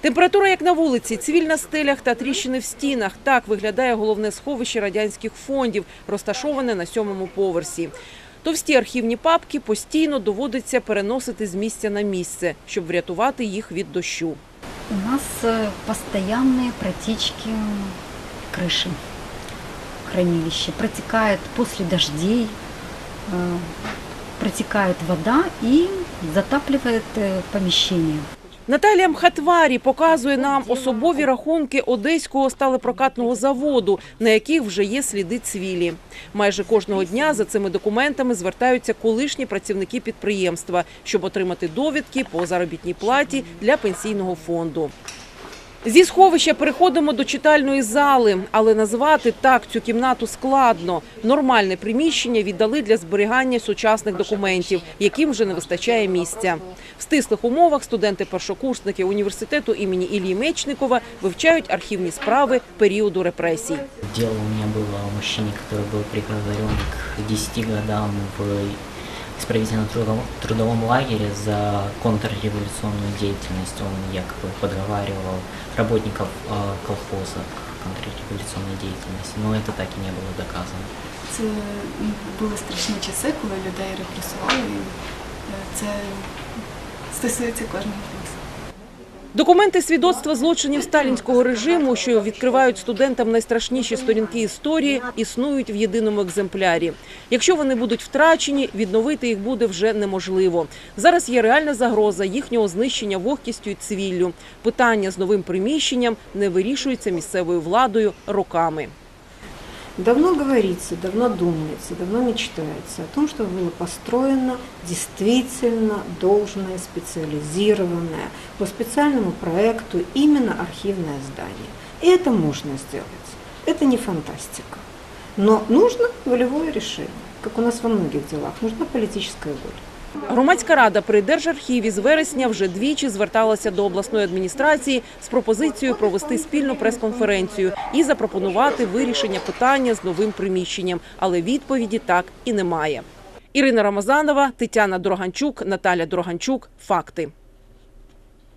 Температура як на вулиці, цвіль на стелях та тріщини в стінах. Так виглядає головне сховище радянських фондів, розташоване на сьомому поверсі. Товсті архівні папки постійно доводиться переносити з місця на місце, щоб врятувати їх від дощу. У нас э, постоянные протечки крыши хранилища. Протекает после дождей, э, протекает вода и затапливает э, помещение. Наталія Мхатварі показує нам особові рахунки одеського сталепрокатного заводу, на яких вже є сліди цвілі. Майже кожного дня за цими документами звертаються колишні працівники підприємства, щоб отримати довідки по заробітній платі для пенсійного фонду. Зі сховища переходимо до читальної зали, але назвати так цю кімнату складно. Нормальне приміщення віддали для зберігання сучасних документів, яким вже не вистачає місця. В стислих умовах студенти-першокурсники університету імені Іллі Мечникова вивчають архівні справи періоду репресій. Дело у меня было о мужчине, который был приговорен к 10 годам в исправительно-трудовом трудовом лагере за контрреволюционную деятельность. Он якобы подговаривал работников э, колхоза к контрреволюционной деятельности, но это так и не было доказано. Це м, були страшні часи, коли людей репресували. І е, це стосується кожного з нас. Документи свідоцтва злочинів сталінського режиму, що відкривають студентам найстрашніші сторінки історії, існують в єдиному екземплярі. Якщо вони будуть втрачені, відновити їх буде вже неможливо. Зараз є реальна загроза їхнього знищення вогкістю і цвіллю. Питання з новим приміщенням не вирішується місцевою владою роками. Давно говорится, давно думается, давно мечтается о том, чтобы было построено действительно должное, специализированное по специальному проекту именно архивное здание. И это можно сделать. Это не фантастика. Но нужно волевое решение, как у нас во многих делах. Нужна политическая воля. Громадська рада при Держархіві з вересня вже двічі зверталася до обласної адміністрації з пропозицією провести спільну прес-конференцію і запропонувати вирішення питання з новим приміщенням, але відповіді так і немає. Ірина Рамазанова, Тетяна Дроганчук, Наталя Дроганчук. Факти.